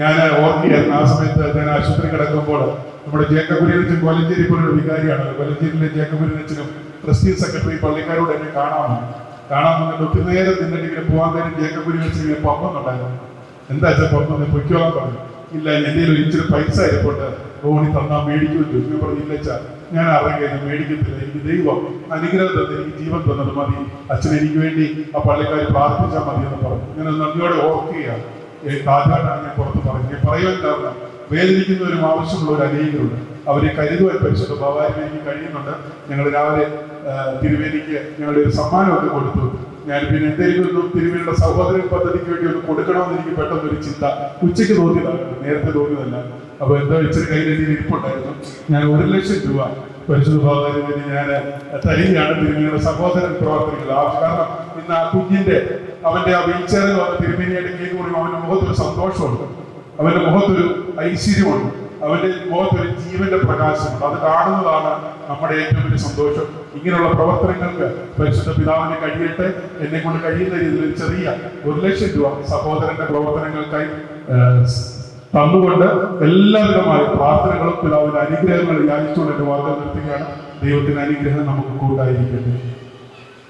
ഞാൻ ഓർക്കുകയായിരുന്നു ആ സമയത്ത് ഞാൻ ആശുപത്രി കിടക്കുമ്പോൾ നമ്മുടെ ജേക്കബുരിയച്ചൻ കൊലഞ്ചേരി പോലുള്ള വികാരിയാണ്. കൊലഞ്ചേരിയിലെ ജേക്കബുരിയച്ചനും ട്രസ്റ്റി സെക്രട്ടറി പള്ളിക്കാരോട് എന്നെ കാണാമെന്ന്. കാണാൻ വന്നിട്ട് ഒത്തിരി നേരം നിന്നിട്ട് പോകാൻ നേരം ജേക്കബുരിയച്ചൻ ഇങ്ങനെ പമ്പന്നുണ്ടായിരുന്നു. എന്താ വെച്ചാൽ പമ്പന്ന് പൊയ്ക്കോളാൻ പറഞ്ഞു. ഇല്ല എന്റെ ഒരു ഇച്ചിരി പൈസ ആയിക്കോട്ടെ ഓണി തന്നാ മേടിക്കുമെന്ന് ചോദിച്ചു. പറഞ്ഞു ഇല്ല അച്ഛാ ഞാൻ അറിയാൻ മേടിക്കത്തില്ല. എനിക്ക് ദൈവം അനുഗ്രഹം തന്നെ എനിക്ക് ജീവൻ തന്നത് മതി. അച്ഛൻ എനിക്ക് വേണ്ടി ആ പള്ളിക്കാർ പ്രാർത്ഥിച്ചാൽ മതി എന്ന് പറഞ്ഞു. ഞാൻ നന്ദിയോടെ ഓർക്കുകയാണ്. കാറ്റാണ് ഞാൻ പുറത്ത് പറഞ്ഞു. ഞാൻ പറയാൻ കാരണം വേദനിക്കുന്നവരും ആവശ്യമുള്ള ഒരു അനേകരുണ്ട്. അവരെ കരുതുവാൻ പരിശുദ്ധ ഭവാനിലേക്ക് കഴിയുന്നുണ്ട്. ഞങ്ങൾ രാവിലെ തിരുവേദിക്ക് ഞങ്ങളുടെ ഒരു സമ്മാനമൊക്കെ കൊടുത്തു. ഞാൻ പിന്നെ എന്തെങ്കിലും ഒന്നും തിരുവേലിയുടെ സഹോദര പദ്ധതിക്ക് വേണ്ടി ഒന്ന് കൊടുക്കണമെന്ന് എനിക്ക് പെട്ടെന്ന് ഒരു ചിന്ത ഉച്ചയ്ക്ക് തോന്നിയതാണ്. നേരത്തെ തോന്നിയതല്ല. അപ്പൊ എന്താ ഇച്ചിരി കയ്യിൽ ഇരിപ്പുണ്ടായിരുന്നു. ഞാൻ ഒരു ലക്ഷം രൂപ പരിശുദ്ധ ഭഗവാന് ഞാൻ തരികയാണ് തിരുമേനിയുടെ സഹോദരൻ പ്രവർത്തനങ്ങൾ ആ കാരണം ഇന്ന് ആ കുഞ്ഞിന്റെ അവന്റെ ആ വീൽ ചെയറിൽ മുഖത്തൊരു സന്തോഷമുണ്ട്. അവന്റെ മുഖത്തൊരു ഐശ്വര്യമുണ്ട്. അവന്റെ മുഖത്തൊരു ജീവന്റെ പ്രകാശമുണ്ട്. അത് കാണുന്നതാണ് നമ്മുടെ ഏറ്റവും വലിയ സന്തോഷം. ഇങ്ങനെയുള്ള പ്രവർത്തനങ്ങൾക്ക് പരിശുദ്ധ പിതാവിന് കഴിയട്ടെ. എന്നെ കൊണ്ട് കഴിയുന്ന രീതിയിൽ ചെറിയ ഒരു ലക്ഷം രൂപ സഹോദരന്റെ പ്രവർത്തനങ്ങൾക്കായി തന്നുകൊണ്ട് എല്ലാവിധമായ പ്രാർത്ഥനകളും പിതാവിന്റെ അനുഗ്രഹങ്ങളും യാചിച്ചുകൊണ്ട് എന്റെ വാർത്ത നിർത്തുകയാണ്. ദൈവത്തിന്റെ അനുഗ്രഹം നമുക്ക് കൂട്ടായിരിക്കട്ടെ.